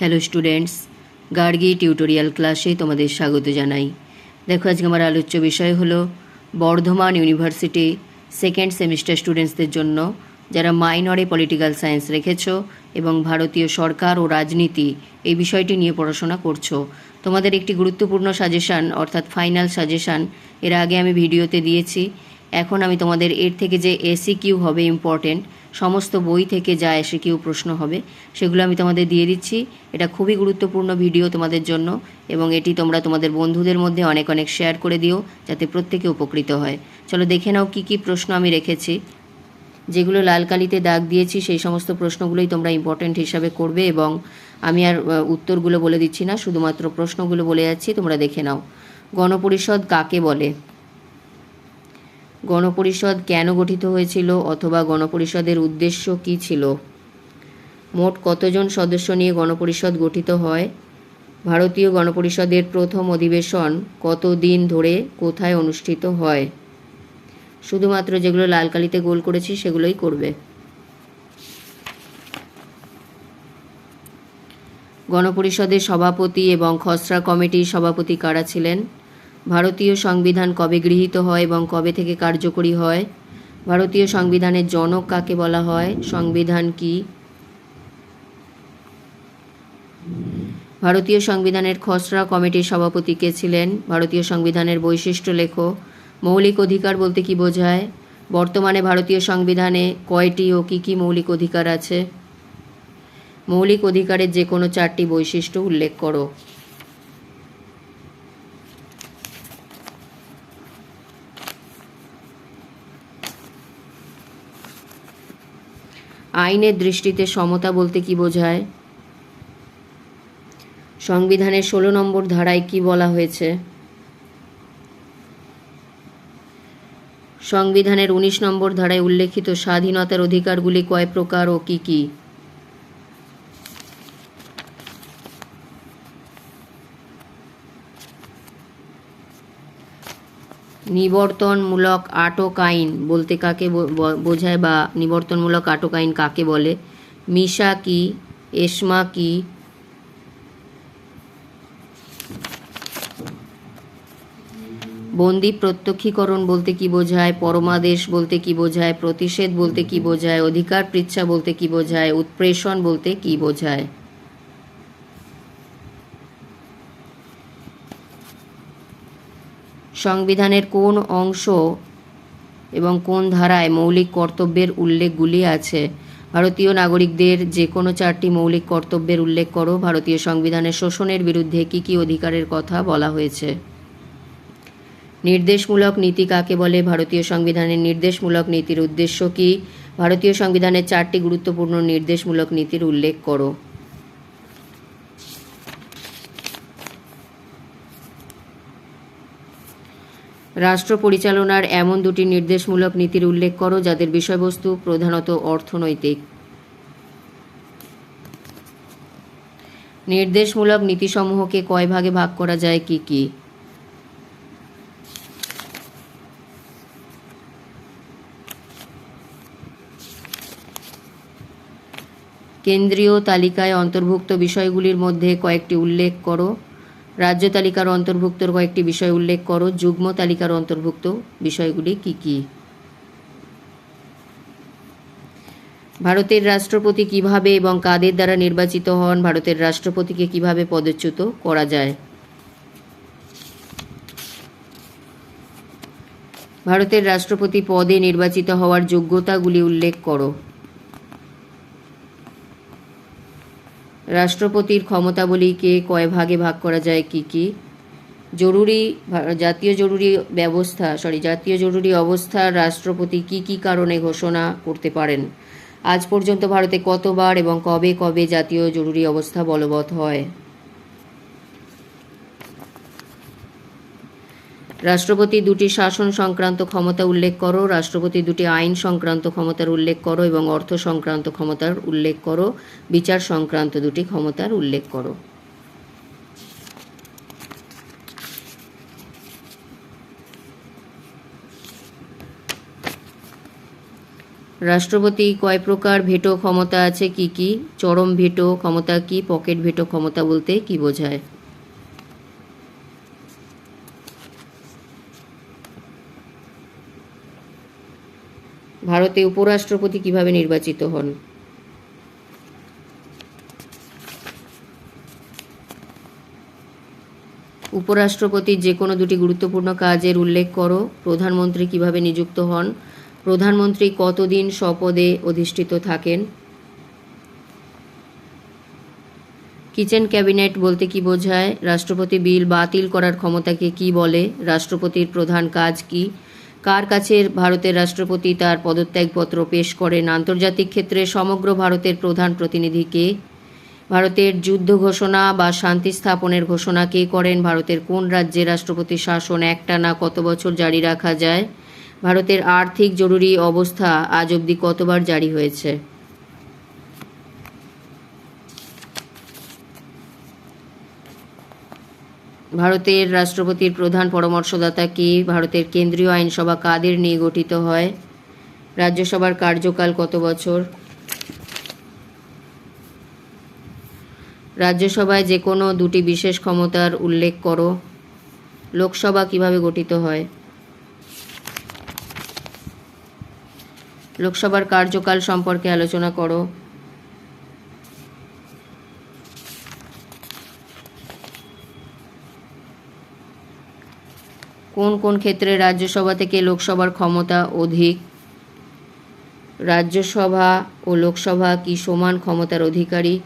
Hello students Gargi tutorial ক্লাসে তোমাদের স্বাগত জানাই। দেখো, আজকে আমার আলোচ্য বিষয় হলো বর্ধমান ইউনিভার্সিটি সেকেন্ড সেমিস্টার স্টুডেন্টসদের জন্য, যারা মাইনরে পলিটিক্যাল সায়েন্স রেখেছো এবং ভারতীয় সরকার ও রাজনীতি এই বিষয়টি নিয়ে পড়াশোনা করছ। তোমাদের একটি গুরুত্বপূর্ণ সাজেশান অর্থাৎ ফাইনাল সাজেশান এর আগে আমি ভিডিওতে দিয়েছি। এখন আমি তোমাদের এর থেকে যে এসি কিউ হবে ইম্পর্টেন্ট সমস্ত বই থেকে যা এসে কেউ প্রশ্ন হবে, সেগুলো আমি তোমাদের দিয়ে দিচ্ছি। এটা খুবই গুরুত্বপূর্ণ ভিডিও তোমাদের জন্য এবং এটি তোমরা তোমাদের বন্ধুদের মধ্যে অনেক অনেক শেয়ার করে দিও যাতে প্রত্যেকে উপকৃত হয়। চলো দেখে নাও কী কী প্রশ্ন আমি রেখেছি। যেগুলো লাল কালিতে দাগ দিয়েছি, সেই সমস্ত প্রশ্নগুলোই তোমরা ইম্পর্টেন্ট হিসাবে করবে এবং আমি আর উত্তরগুলো বলে দিচ্ছি না, শুধুমাত্র প্রশ্নগুলো বলে যাচ্ছি, তোমরা দেখে নাও। গণপরিষদ কাকে বলে? গণপরিষদ কেন গঠিত হয়েছিল অথবা গণপরিষদের উদ্দেশ্য কী ছিল? মোট কতজন সদস্য নিয়ে গণপরিষদ গঠিত হয়? ভারতীয় গণপরিষদের প্রথম অধিবেশন কত দিন ধরে কোথায় অনুষ্ঠিত হয়? শুধুমাত্র যেগুলো লাল কালিতে গোল করেছি সেগুলোই করবে। গণপরিষদের সভাপতি এবং খসড়া কমিটির সভাপতি কারা ছিলেন? ভারতীয় সংবিধান কবে গৃহীত হয় এবং কবে থেকে কার্যকরী হয়? ভারতীয় সংবিধানের জনক কাকে বলা হয়? সংবিধান কি? ভারতীয় সংবিধানের খসড়া কমিটির সভাপতি কে ছিলেন? ভারতীয় সংবিধানের বৈশিষ্ট্য লেখো। মৌলিক অধিকার বলতে কি বোঝায়? বর্তমানে ভারতীয় সংবিধানে কয়টি ও কী কী মৌলিক অধিকার আছে? মৌলিক অধিকারের যে কোনো চারটি বৈশিষ্ট্য উল্লেখ করো। আইনের দৃষ্টিতে সমতা বলতে কি বোঝায়? সংবিধানের ষোলো নম্বর ধারায় কি বলা হয়েছে? সংবিধানের উনিশ নম্বর ধারায় উল্লেখিত স্বাধীনতার অধিকারগুলি কয় প্রকার ও কি কি? নিবর্তনমূলক আটক আইন বলতে কাকে বোঝায় বা নিবর্তনমূলক আটক আইন কাকে বলে? মিশা কি? এসমা কি? বন্দি প্রত্যক্ষীকরণ বলতে কি বোঝায়? পরমাদেশ বলতে কি বোঝায়? প্রতিষেধ বলতে কি বোঝায়? অধিকার পৃচ্ছা বলতে কি বোঝায়? উৎপ্রেষণ বলতে কি বোঝায়? সংবিধানের কোন অংশ এবং কোন ধারায় মৌলিক কর্তব্যের উল্লেখগুলি আছে? ভারতীয় নাগরিকদের যে কোনো চারটি মৌলিক কর্তব্যের উল্লেখ করো। ভারতীয় সংবিধানের শোষণের বিরুদ্ধে কী কী অধিকারের কথা বলা হয়েছে? নির্দেশমূলক নীতি কাকে বলে? ভারতীয় সংবিধানের নির্দেশমূলক নীতির উদ্দেশ্য কি? ভারতীয় সংবিধানের চারটি গুরুত্বপূর্ণ নির্দেশমূলক নীতির উল্লেখ করো। রাষ্ট্র পরিচালনার এমন দুটি নির্দেশমূলক নীতির উল্লেখ করো যাদের বিষয়বস্তু প্রধানত অর্থনৈতিক। নির্দেশমূলক নীতিসমূহকে কয় ভাগে ভাগ করা যায়, কি কি? কেন্দ্রীয় তালিকায় অন্তর্ভুক্ত বিষয়গুলির মধ্যে কয়েকটি উল্লেখ করো। রাজ্য তালিকার অন্তর্ভুক্ত কয়েকটি বিষয় উল্লেখ করো। যুগ্ম তালিকার অন্তর্ভুক্ত বিষয়গুলি কি কি? ভারতের রাষ্ট্রপতি কীভাবে এবং কাদের দ্বারা নির্বাচিত হন? ভারতের রাষ্ট্রপতিকে কীভাবে পদচ্যুত করা যায়? ভারতের রাষ্ট্রপতি পদে নির্বাচিত হওয়ার যোগ্যতাগুলি উল্লেখ করো। রাষ্ট্রপতির ক্ষমতাবলীকে কয় ভাগে ভাগ করা যায়, কি কি? জরুরি, জাতীয় জরুরি ব্যবস্থা সরি জাতীয় জরুরি অবস্থা, রাষ্ট্রপতি কি কি কারণে ঘোষণা করতে পারেন? আজ পর্যন্ত ভারতে কতবার এবং কবে কবে জাতীয় জরুরি অবস্থা বলবৎ হয়? রাষ্ট্রপতি দুটি শাসন সংক্রান্ত ক্ষমতা উল্লেখ করো, রাষ্ট্রপতি দুটি আইন সংক্রান্ত ক্ষমতার উল্লেখ করো এবং অর্থ সংক্রান্ত ক্ষমতার উল্লেখ করো, বিচার সংক্রান্ত দুটি ক্ষমতার উল্লেখ করো। রাষ্ট্রপতি কয় প্রকার ভেটো ক্ষমতা আছে, কি কি? চরম ভেটো ক্ষমতা কি? পকেট ভেটো ক্ষমতা বলতে কি বোঝায়? ভারতে উপরাষ্ট্রপতি কীভাবে নির্বাচিত হন? উপরাষ্ট্রপতির যে কোনো দুটি গুরুত্বপূর্ণ কাজের উল্লেখ করো। প্রধানমন্ত্রী কীভাবে নিযুক্ত হন? প্রধানমন্ত্রী কতদিন স্বপদে অধিষ্ঠিত থাকেন? কিচেন ক্যাবিনেট বলতে কি বোঝায়? রাষ্ট্রপতি বিল বাতিল করার ক্ষমতাকে কি বলে? রাষ্ট্রপতির প্রধান কাজ কি? কার কাছে ভারতের রাষ্ট্রপতি তার পদত্যাগপত্র পেশ করেন? আন্তর্জাতিক ক্ষেত্রে সমগ্র ভারতের প্রধান প্রতিনিধিকে ভারতের যুদ্ধ ঘোষণা বা শান্তি স্থাপনের ঘোষণা কে করেন? ভারতের কোন রাজ্যে রাষ্ট্রপতি শাসন একটানা কত বছর জারি রাখা যায়? ভারতের আর্থিক জরুরি অবস্থা আজ অবধি কতবার জারি হয়েছে? ভারতের রাষ্ট্রপতির প্রধান পরামর্শদাতা কে? ভারতের কেন্দ্রীয় আইনসভা কাদের নিয়ে গঠিত হয়? রাজ্যসভার কার্যকাল কত বছর? রাজ্যসভায় যে কোনো দুটি বিশেষ ক্ষমতার উল্লেখ করো। লোকসভা কীভাবে গঠিত হয়? লোকসভার কার্যকাল সম্পর্কে আলোচনা করো। কোন কোন ক্ষেত্রে রাজ্যসভা থেকে লোকসভার ক্ষমতা অধিক? রাজ্যসভা ও লোকসভা কি সমান ক্ষমতার অধিকারী?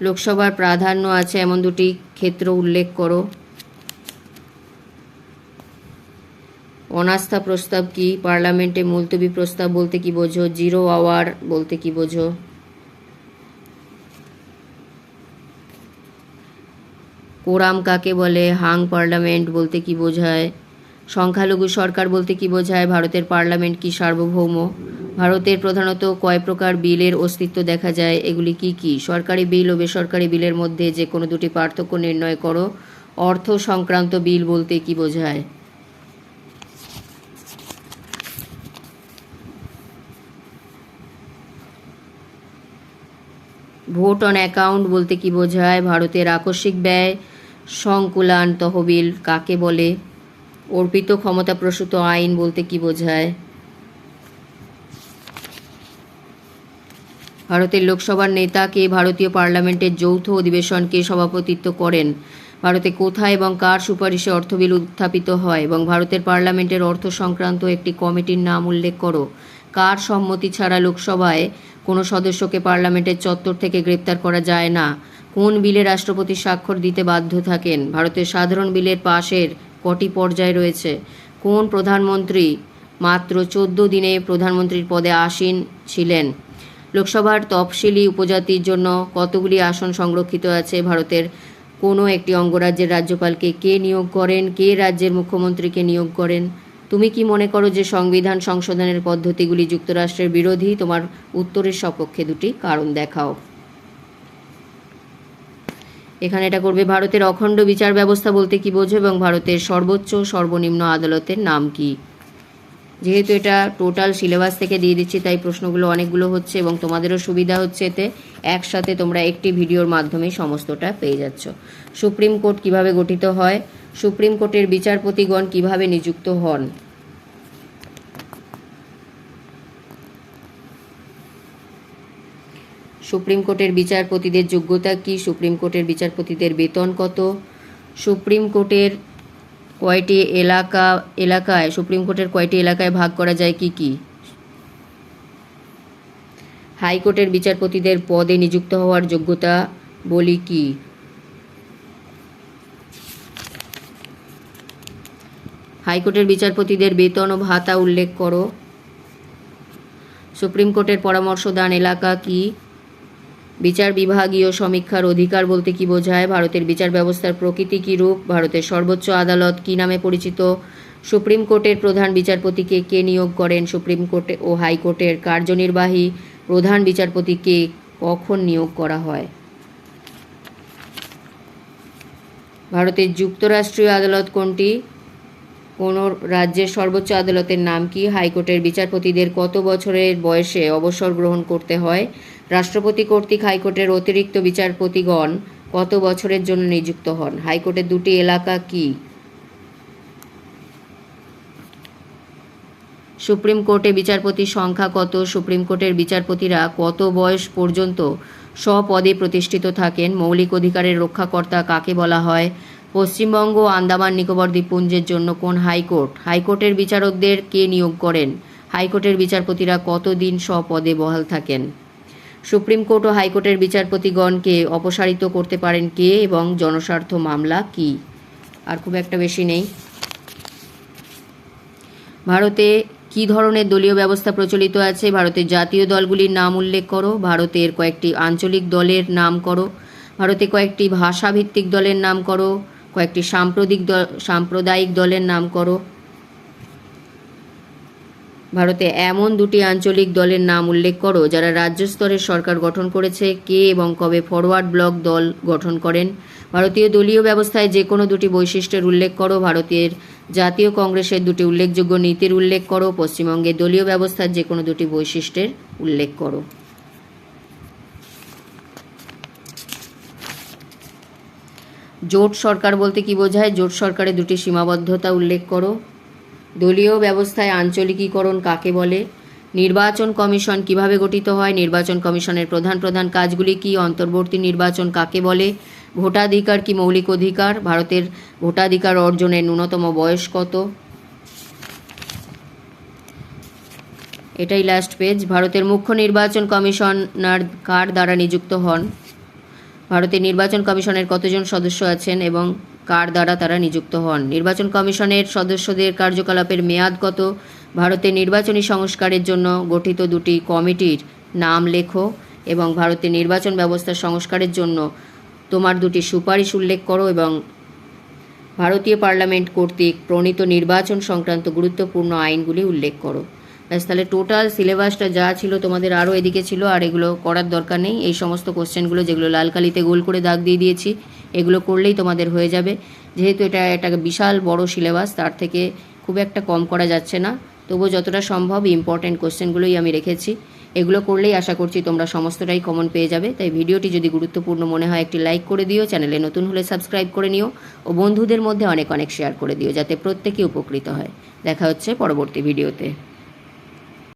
লোকসভার প্রাধান্য আছে এমন দুটি ক্ষেত্র উল্লেখ করো। অনাস্থা প্রস্তাব কি? পার্লামেন্টে মুলতবি প্রস্তাব বলতে কি বোঝো? জিরো আওয়ার বলতে কি বোঝো? কোরাম কাকে বলে? হাং পার্লামেন্ট বলতে কি বোঝায়? সংখ্যালঘু সরকার বলতে কি বোঝায়? ভারতের পার্লামেন্ট কি সার্বভৌম? ভারতের প্রধানত কয় প্রকার বিলের অস্তিত্ব দেখা যায়? এগুলি কি কি? সরকারি বিল ও বেসরকারি বিলের মধ্যে যে কোনো দুটি পার্থক্য নির্ণয় করো। অর্থ সংক্রান্ত বিল বলতে কি বোঝায়? ভোট অন অ্যাকাউন্ট বলতে কি বোঝায়? ভারতের আকস্মিক ব্যয় সংকুলান তহবিল কাকে বলে? অর্পিত ক্ষমতাপ্রসূত আইন বলতে কি বোঝায়? ভারতের লোকসভার নেতা কে ভারতীয় পার্লামেন্টের যৌথ অধিবেশনকে সভাপতিত্ব করেন। ভারতে কোথায় এবং কার সুপারিশে অর্থবিল উত্থাপিত হয় এবং ভারতের পার্লামেন্টের অর্থ সংক্রান্ত একটি কমিটির নাম উল্লেখ করো? কার সম্মতি ছাড়া লোকসভায় কোনো সদস্যকে পার্লামেন্টের চত্বর থেকে গ্রেপ্তার করা যায় না? কোন বিলে রাষ্ট্রপতি স্বাক্ষর দিতে বাধ্য থাকেন? ভারতের সাধারণ বিলের পাশের কটি পর্যায় রয়েছে। কোন প্রধানমন্ত্রী মাত্র চোদ্দ দিনে প্রধানমন্ত্রীর পদে আসীন ছিলেন? লোকসভার তফসিলি উপজাতির জন্য কতগুলি আসন সংরক্ষিত আছে? ভারতের কোনো একটি অঙ্গরাজ্যের রাজ্যপালকে কে নিয়োগ করেন? কে রাজ্যের মুখ্যমন্ত্রীকে নিয়োগ করেন? তুমি কি মনে করো যে সংবিধান সংশোধনের পদ্ধতিগুলি যুক্তরাষ্ট্রের বিরোধী? তোমার উত্তরের সপক্ষে দুটি কারণ দেখাও। এখানে এটা করবে ভারতের অখণ্ড বিচার ব্যবস্থা বলতে কি বোঝো এবং ভারতের সর্বোচ্চ সর্বনিম্ন আদালতের নাম কি? যেহেতু এটা টোটাল সিলেবাস থেকে দিয়ে দিচ্ছি, তাই প্রশ্নগুলো অনেকগুলো হচ্ছে এবং তোমাদেরও সুবিধা হচ্ছে এতে। একসাথে তোমরা একটি ভিডিওর মাধ্যমে সমস্তটা পেয়ে যাচ্ছ। সুপ্রিম কোর্ট কীভাবে গঠিত হয়? সুপ্রিম কোর্টের বিচারপতিগণ কীভাবে নিযুক্ত হন? সুপ্রিম কোর্টের বিচারপতিদের যোগ্যতা কি? সুপ্রিম কোর্টের বিচারপতিদের বেতন কত? সুপ্রিম কোর্টের কয়টি এলাকা, এলাকায়, সুপ্রিম কোর্টের কয়টি এলাকায় ভাগ করা যায় কি কি? হাইকোর্টের বিচারপতিদের পদে নিযুক্ত হওয়ার যোগ্যতা বলি কি? হাইকোর্টের বিচারপতিদের বেতন ও ভাতা উল্লেখ করো। সুপ্রিম কোর্টের পরামর্শদান এলাকা কি? বিচার বিভাগীয় সমীক্ষার অধিকার বলতে কি বোঝায়? ভারতের বিচার ব্যবস্থার প্রকৃতি কী রূপ? ভারতের সর্বোচ্চ আদালত কি নামে পরিচিত? সুপ্রিম কোর্টের প্রধান বিচারপতিকে কে নিয়োগ করেন? সুপ্রিম কোর্টে ও হাইকোর্টের কার্যনির্বাহী প্রধান বিচারপতিকে কখন নিয়োগ করা হয়? ভারতের যুক্তরাষ্ট্রীয় আদালত কোনটি? কোন রাজ্যের সর্বোচ্চ আদালতের নাম কি? হাইকোর্টের বিচারপতিদের কত বছরের বয়সে অবসর গ্রহণ করতে হয়? রাষ্ট্রপতি কর্তৃক হাইকোর্টের অতিরিক্ত বিচারপতিগণ কত বছরের জন্য নিযুক্ত হন? হাইকোর্টের দুটি এলাকা কি? সুপ্রিম কোর্টে বিচারপতির সংখ্যা কত? সুপ্রিম কোর্টের বিচারপতিরা কত বয়স পর্যন্ত স্বপদে প্রতিষ্ঠিত থাকেন? মৌলিক অধিকারের রক্ষাকর্তা কাকে বলা হয়? পশ্চিমবঙ্গ, আন্দামান, নিকোবর দ্বীপপুঞ্জের জন্য কোন হাইকোর্ট? হাইকোর্টের বিচারকদের কে নিয়োগ করেন? হাইকোর্টের বিচারপতিরা কতদিন স্বপদে বহাল থাকেন? সুপ্রিম কোর্ট ও হাইকোর্টের বিচারপতিগণকে অপসারিত করতে পারেন কে এবং জনস্বার্থ মামলা কি? আর খুব একটা বেশি নেই। ভারতে কি ধরনের দলীয় ব্যবস্থা প্রচলিত আছে? ভারতের জাতীয় দলগুলির নাম উল্লেখ করো। ভারতের কয়েকটি আঞ্চলিক দলের নাম করো। ভারতে কয়েকটি ভাষাভিত্তিক দলের নাম করো। কয়েকটি সাম্প্রদিক দল সাম্প্রদায়িক দলের নাম করো। ভারতে এমন দুটি আঞ্চলিক দলের নাম উল্লেখ করো যারা রাজ্য স্তরের সরকার গঠন করেছে, কে এবং কবে ফরওয়ার্ড ব্লক দল গঠন করেন। ভারতীয় দলীয় ব্যবস্থায় যে কোনো দুটি বৈশিষ্ট্যের উল্লেখ করো, ভারতের জাতীয় কংগ্রেসের দুটি উল্লেখযোগ্য নীতির উল্লেখ করো, পশ্চিমবঙ্গের দলীয় ব্যবস্থার যে কোনো দুটি বৈশিষ্ট্যের উল্লেখ করো। জোট সরকার বলতে কি বোঝায়? জোট সরকারের দুটি সীমাবদ্ধতা উল্লেখ করো। দলীয় ব্যবস্থায় আঞ্চলিকীকরণ কাকে বলে? নির্বাচন কমিশন কীভাবে গঠিত হয়? নির্বাচন কমিশনের প্রধান প্রধান কাজগুলি কি? অন্তর্বর্তী নির্বাচন কাকে বলে? ভোটাধিকার কি মৌলিক অধিকার? ভারতের ভোটাধিকার অর্জনের ন্যূনতম বয়স কত? এটাই লাস্ট পেজ ভারতের মুখ্য নির্বাচন কমিশনার কার দ্বারা নিযুক্ত হন? ভারতের নির্বাচন কমিশনের কতজন সদস্য আছেন এবং কার দ্বারা তারা নিযুক্ত হন। নির্বাচন কমিশনের সদস্যদের কার্যকলাপের মেয়াদ কত? ভারতের নির্বাচনী সংস্কারের জন্য গঠিত দুটি কমিটির নাম লেখো এবং ভারতের নির্বাচন ব্যবস্থা সংস্কারের জন্য তোমার দুটি সুপারিশ উল্লেখ করো এবং ভারতীয় পার্লামেন্ট কর্তৃক প্রণীত নির্বাচন সংক্রান্ত গুরুত্বপূর্ণ আইনগুলি উল্লেখ করো। তাহলে টোটাল সিলেবাসটা যা ছিল তোমাদের আরও এদিকে ছিল, আর এগুলো করার দরকার নেই। এই সমস্ত কোশ্চেনগুলো যেগুলো লাল কালিতে গোল করে দাগ দিয়ে দিয়েছি, এগুলো করলেই তোমাদের হয়ে যাবে। যেহেতু এটা একটা বিশাল বড় সিলেবাস তার থেকে খুব একটা কম করা যাচ্ছে না। তবুও যতটা সম্ভব ইম্পর্ট্যান্ট কোশ্চেনগুলোই আমি রেখেছি। এগুলো করলেই আশা করছি তোমরা সমস্তটাই কমন পেয়ে যাবে। তাই ভিডিওটি যদি গুরুত্বপূর্ণ মনে হয়, একটি লাইক করে দিও চ্যানেলে নতুন হলে সাবস্ক্রাইব করে নিও, ও বন্ধুদের মধ্যে অনেক অনেক শেয়ার করে দিও, যাতে প্রত্যেকে উপকৃত হয়। দেখা হচ্ছে পরবর্তী ভিডিওতে